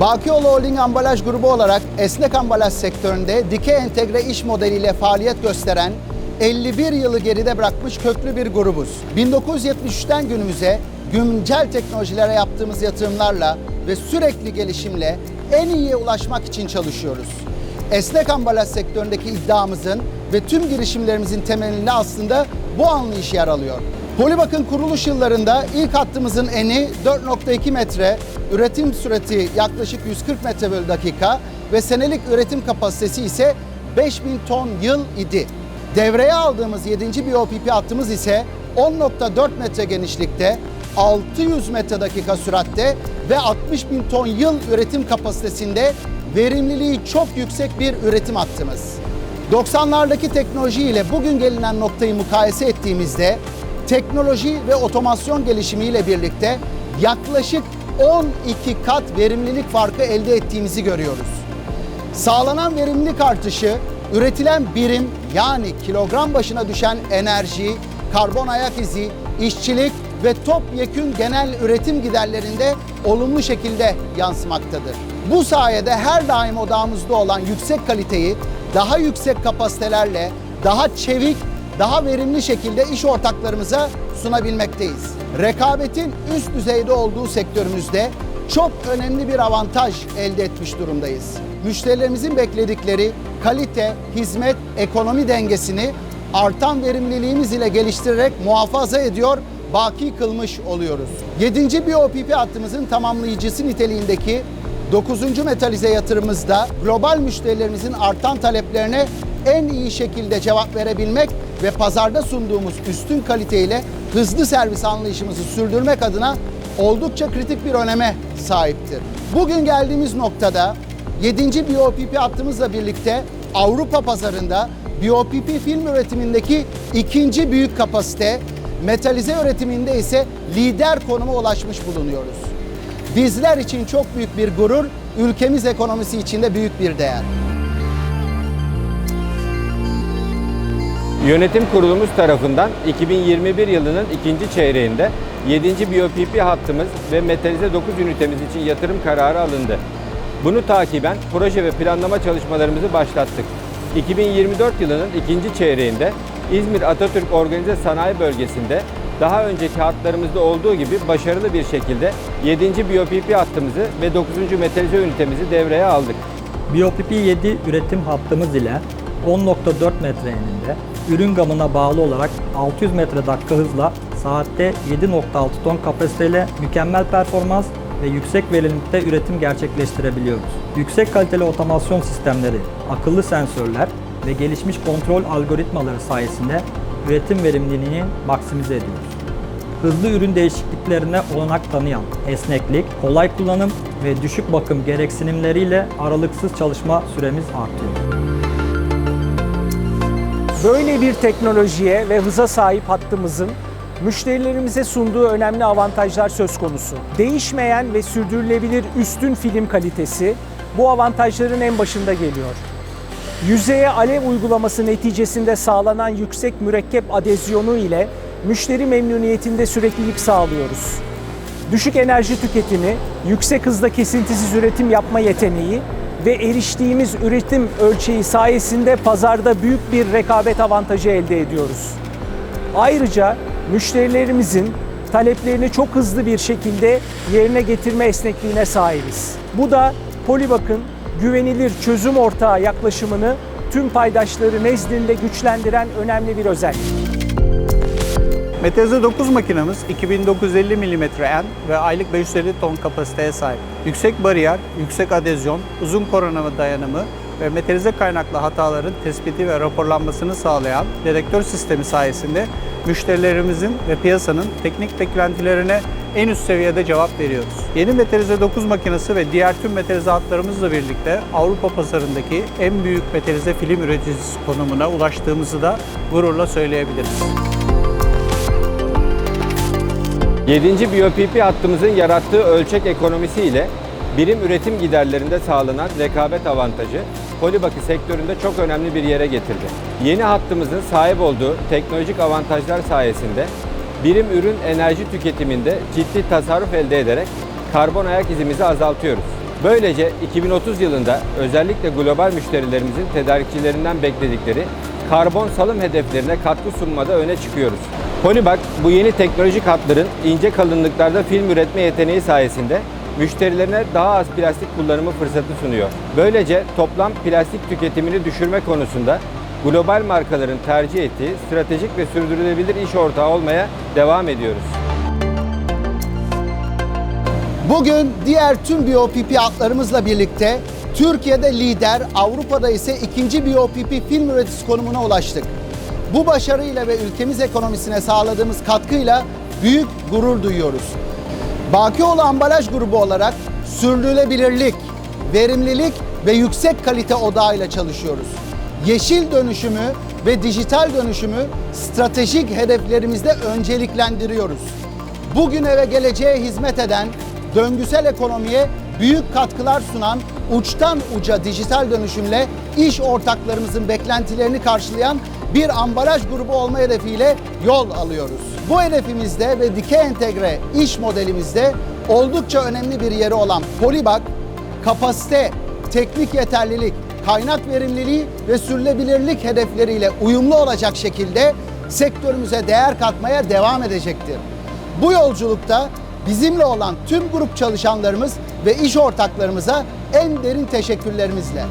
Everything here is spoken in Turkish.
Bakioğlu Holding Ambalaj Grubu olarak esnek ambalaj sektöründe dikey entegre iş modeliyle faaliyet gösteren 51 yılı geride bırakmış köklü bir grubuz. 1973'ten günümüze güncel teknolojilere yaptığımız yatırımlarla ve sürekli gelişimle en iyiye ulaşmak için çalışıyoruz. Esnek ambalaj sektöründeki iddiamızın ve tüm girişimlerimizin temelinde aslında bu anlayış yer alıyor. Polibak'ın kuruluş yıllarında ilk hattımızın eni 4.2 metre, üretim süreti yaklaşık 140 metre bölü dakika ve senelik üretim kapasitesi ise 5000 ton yıl idi. Devreye aldığımız 7. BOPP hattımız ise 10.4 metre genişlikte, 600 metre dakika süratte ve 60 bin ton yıl üretim kapasitesinde verimliliği çok yüksek bir üretim hattımız. 90'lardaki teknoloji ile bugün gelinen noktayı mukayese ettiğimizde teknoloji ve otomasyon gelişimiyle birlikte yaklaşık 12 kat verimlilik farkı elde ettiğimizi görüyoruz. Sağlanan verimlilik artışı üretilen birim yani kilogram başına düşen enerji, karbon ayak izi, işçilik ve topyekün genel üretim giderlerinde olumlu şekilde yansımaktadır. Bu sayede her daim odağımızda olan yüksek kaliteyi daha yüksek kapasitelerle, daha çevik, daha verimli şekilde iş ortaklarımıza sunabilmekteyiz. Rekabetin üst düzeyde olduğu sektörümüzde çok önemli bir avantaj elde etmiş durumdayız. Müşterilerimizin bekledikleri kalite, hizmet, ekonomi dengesini artan verimliliğimiz ile geliştirerek muhafaza ediyor, baki kılmış oluyoruz. 7. BOPP hattımızın tamamlayıcısı niteliğindeki 9. metalize yatırımımızda global müşterilerimizin artan taleplerine en iyi şekilde cevap verebilmek ve pazarda sunduğumuz üstün kaliteyle hızlı servis anlayışımızı sürdürmek adına oldukça kritik bir öneme sahiptir. Bugün geldiğimiz noktada 7. BOPP hattımızla birlikte Avrupa pazarında BOPP film üretimindeki ikinci büyük kapasite, metalize üretiminde ise lider konuma ulaşmış bulunuyoruz. Bizler için çok büyük bir gurur, ülkemiz ekonomisi için de büyük bir değer. Yönetim kurulumuz tarafından 2021 yılının ikinci çeyreğinde 7. BOPP hattımız ve metalize 9 ünitemiz için yatırım kararı alındı. Bunu takiben proje ve planlama çalışmalarımızı başlattık. 2024 yılının ikinci çeyreğinde İzmir Atatürk Organize Sanayi Bölgesi'nde daha önceki hatlarımızda olduğu gibi başarılı bir şekilde 7. BOPP hattımızı ve 9. metalize ünitemizi devreye aldık. BOPP 7 üretim hattımız ile 10.4 metre eninde ürün gamına bağlı olarak 600 metre dakika hızla saatte 7.6 ton kapasiteyle mükemmel performans ve yüksek verimlilikte üretim gerçekleştirebiliyoruz. Yüksek kaliteli otomasyon sistemleri, akıllı sensörler ve gelişmiş kontrol algoritmaları sayesinde üretim verimliliğini maksimize ediyoruz. Hızlı ürün değişikliklerine olanak tanıyan esneklik, kolay kullanım ve düşük bakım gereksinimleriyle aralıksız çalışma süremiz artıyor. Böyle bir teknolojiye ve hıza sahip hattımızın müşterilerimize sunduğu önemli avantajlar söz konusu. Değişmeyen ve sürdürülebilir üstün film kalitesi bu avantajların en başında geliyor. Yüzeye alev uygulaması neticesinde sağlanan yüksek mürekkep adezyonu ile müşteri memnuniyetinde süreklilik sağlıyoruz. Düşük enerji tüketimi, yüksek hızda kesintisiz üretim yapma yeteneği ve eriştiğimiz üretim ölçeği sayesinde pazarda büyük bir rekabet avantajı elde ediyoruz. Ayrıca müşterilerimizin taleplerini çok hızlı bir şekilde yerine getirme esnekliğine sahibiz. Bu da Polibak'ın güvenilir çözüm ortağı yaklaşımını tüm paydaşları nezdinde güçlendiren önemli bir özellik. Meteze 9 makinamız 2950 mm en ve aylık 550 ton kapasiteye sahip. Yüksek bariyer, yüksek adezyon, uzun korunma dayanımı ve metalize kaynaklı hataların tespiti ve raporlanmasını sağlayan dedektör sistemi sayesinde müşterilerimizin ve piyasanın teknik beklentilerine en üst seviyede cevap veriyoruz. Yeni Metalize 9 makinesi ve diğer tüm metalize hatlarımızla birlikte Avrupa pazarındaki en büyük metalize film üreticisi konumuna ulaştığımızı da gururla söyleyebiliriz. 7. BOPP hattımızın yarattığı ölçek ekonomisi ile birim üretim giderlerinde sağlanan rekabet avantajı Polibak'ı sektöründe çok önemli bir yere getirdi. Yeni hattımızın sahip olduğu teknolojik avantajlar sayesinde birim ürün enerji tüketiminde ciddi tasarruf elde ederek karbon ayak izimizi azaltıyoruz. Böylece 2030 yılında özellikle global müşterilerimizin tedarikçilerinden bekledikleri karbon salım hedeflerine katkı sunmada öne çıkıyoruz. Polybag bu yeni teknolojik hatların ince kalınlıklarda film üretme yeteneği sayesinde müşterilerine daha az plastik kullanımı fırsatı sunuyor. Böylece toplam plastik tüketimini düşürme konusunda global markaların tercih ettiği stratejik ve sürdürülebilir iş ortağı olmaya devam ediyoruz. Bugün diğer tüm BOPP hatlarımızla birlikte Türkiye'de lider, Avrupa'da ise ikinci BOPP film üreticisi konumuna ulaştık. Bu başarıyla ve ülkemiz ekonomisine sağladığımız katkıyla büyük gurur duyuyoruz. Bakioğlu Ambalaj Grubu olarak sürdürülebilirlik, verimlilik ve yüksek kalite odağıyla çalışıyoruz. Yeşil dönüşümü ve dijital dönüşümü stratejik hedeflerimizde önceliklendiriyoruz. Bugüne ve geleceğe hizmet eden, döngüsel ekonomiye büyük katkılar sunan uçtan uca dijital dönüşümle iş ortaklarımızın beklentilerini karşılayan bir ambalaj grubu olma hedefiyle yol alıyoruz. Bu hedefimizde ve dikey entegre iş modelimizde oldukça önemli bir yeri olan Polybag, kapasite, teknik yeterlilik, kaynak verimliliği ve sürdürülebilirlik hedefleriyle uyumlu olacak şekilde sektörümüze değer katmaya devam edecektir. Bu yolculukta bizimle olan tüm grup çalışanlarımız ve iş ortaklarımıza en derin teşekkürlerimizle